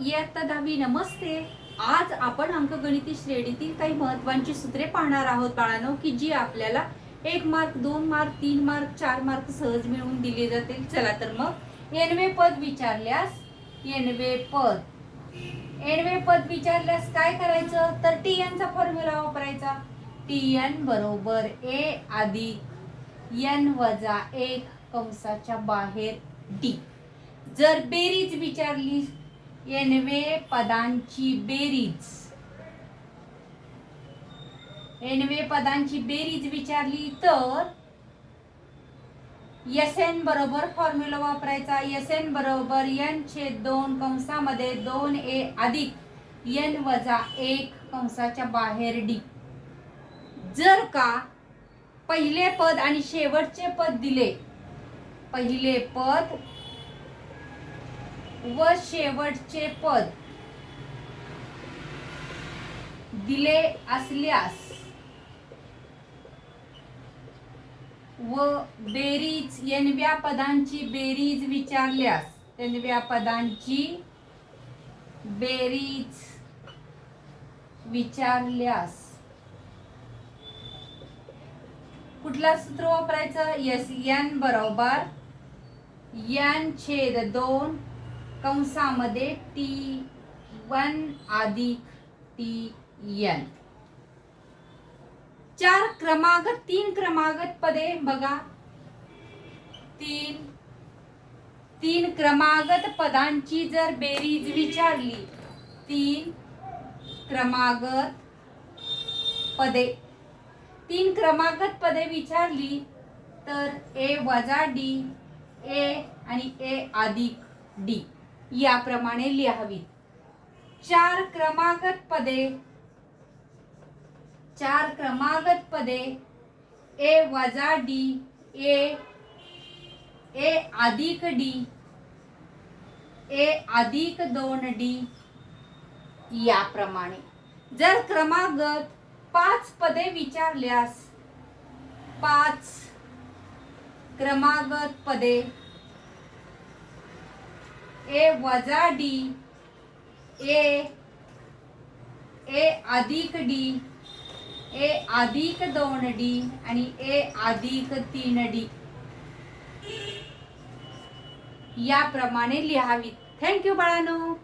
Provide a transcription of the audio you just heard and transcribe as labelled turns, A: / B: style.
A: इयत्ता दहावी नमस्ते. आज आपण अंकगणिती श्रेणीतील काही महत्वाची सूत्रे पाहणार आहोत बाळांनो की जी आपल्याला एक मार्क दोन मार्क तीन मार्क चार मार्क सहज मिळवून दिले जातील. चला तर मग एनवे पद विचारल्यास एनवे पद. एनवे पद विचारल्यास काय करायचं? तर टी एनचा फॉर्म्युला वापरायचा. टी एन बरोबर ए अधिक एन वजा एक कंसाच्या बाहेर डी जर बेरीज विचारली एनवे पदांची बेरीज. एनवे पदांची बेरीज विचारली तर एस एन बरोबर फॉर्म्युला वापरायचा. एस एन बरोबर एन छेद दोन कंसामध्ये दोन ए अधिक एन वजा एक कंसाच्या बाहेर डी जर का पहिले पद आणि शेवटचे पद दिले पहिले पद व शेवटचे पद दिले असल्यास व बेरीज एनव्या पदांची बेरीज विचारल्यास एनव्या पदांची बेरीज विचारल्यास. कुठला सूत्र वापरायचं? एस एन बरोबर. एन छेद दोन कंसामध्ये टी वन अधिक टी एन चार क्रमागत तीन क्रमागत पदे बघा. तीन तीन क्रमागत पदांची जर बेरीज विचारली तीन क्रमागत पदे. तीन क्रमागत पदे विचारली तर ए वजा डी ए आणि ए अधिक डी याप्रमाणे लिहावी. चार क्रमागत पदे. चार क्रमागत पदे. ए वजा डी ए ए अधिक डी ए अधिक दोन डी याप्रमाणे. जर क्रमागत पाच पदे विचारल्यास पाच क्रमागत पदे ए वजा डी. ए. ए अधिक डी. ए अधिक दोन डी आणि ए अधिक तीन डी. याप्रमाणे लिहावीत. थँक्यू बाळानो.